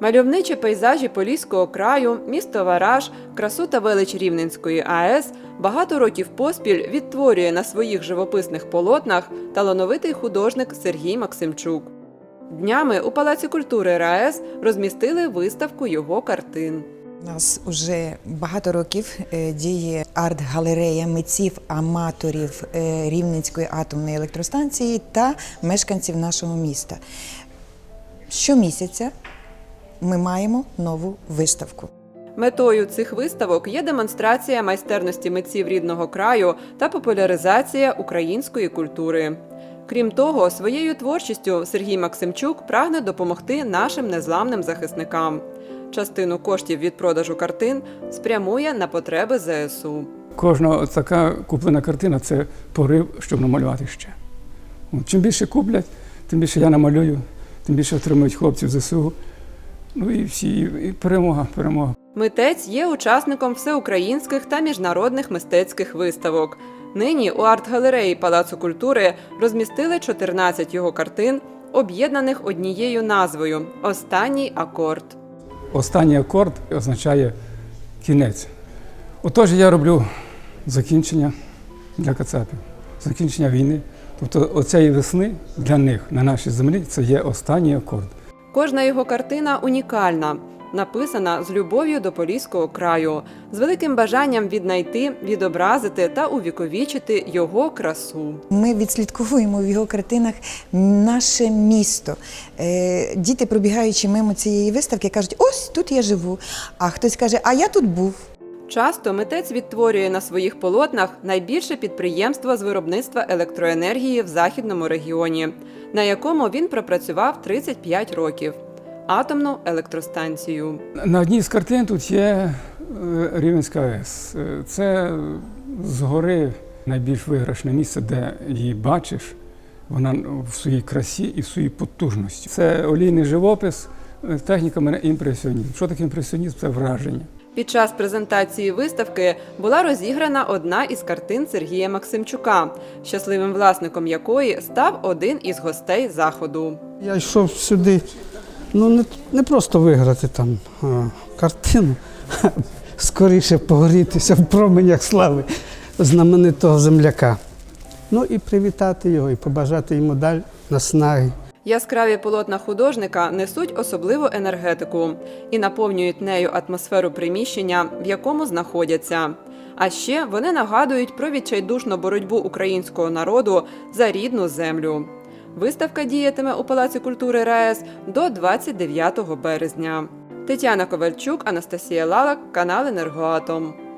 Мальовничі пейзажі Поліського краю, місто Вараж, красу та велич Рівненської АЕС багато років поспіль відтворює на своїх живописних полотнах талановитий художник Сергій Максимчук. Днями у Палаці культури РаЕС розмістили виставку його картин. У нас вже багато років е, діє арт-галерея митців, аматорів е, Рівненської атомної електростанції та мешканців нашого міста. Щомісяця ми маємо нову виставку. Метою цих виставок є демонстрація майстерності митців рідного краю та популяризація української культури. Крім того, своєю творчістю Сергій Максимчук прагне допомогти нашим незламним захисникам. Частину коштів від продажу картин спрямує на потреби ЗСУ. Кожна така куплена картина це порив, щоб намалювати ще. Чим більше куплять, тим більше я намалюю, тим більше отримують хлопців ЗСУ. Ну і всі, і перемога, перемога. Митець є учасником всеукраїнських та міжнародних мистецьких виставок. Нині у арт-галереї Палацу культури розмістили 14 його картин, об'єднаних однією назвою Останній акорд. Останній акорд означає кінець. Отож, я роблю закінчення для кацапів, закінчення війни. Тобто оцеї весни для них на нашій землі це є останній акорд. Кожна його картина унікальна, написана з любов'ю до Поліського краю, з великим бажанням віднайти, відобразити та увіковічити його красу. Ми відслідковуємо в його картинах наше місто. Е, Діти, пробігаючи мимо цієї виставки, кажуть: ось тут я живу. А хтось каже, а я тут був. Часто митець відтворює на своїх полотнах найбільше підприємство з виробництва електроенергії в західному регіоні, на якому він пропрацював 35 років атомну електростанцію. На одній з картин тут є е, Рівненська АЕС. Це згори найбільш виграшне місце, де її бачиш. Вона в своїй красі і в своїй потужності. Це олійний живопис, е, техніка мене імпресіонізм. Що таке імпресіонізм? Це враження. Під час презентації виставки була розіграна одна із картин Сергія Максимчука, щасливим власником якої став один із гостей заходу. Я йшов сюди, ну не, не просто виграти там а, картину, а скоріше погорітися в променях слави знаменитого земляка. Ну і привітати його, і побажати йому далі наснаги. Яскраві полотна художника несуть особливу енергетику і наповнюють нею атмосферу приміщення, в якому знаходяться. А ще вони нагадують про відчайдушну боротьбу українського народу за рідну землю. Виставка діятиме у Палаці культури РаЕС до 29 березня. Тетяна Ковальчук, Анастасія Лалак, канал Енергоатом.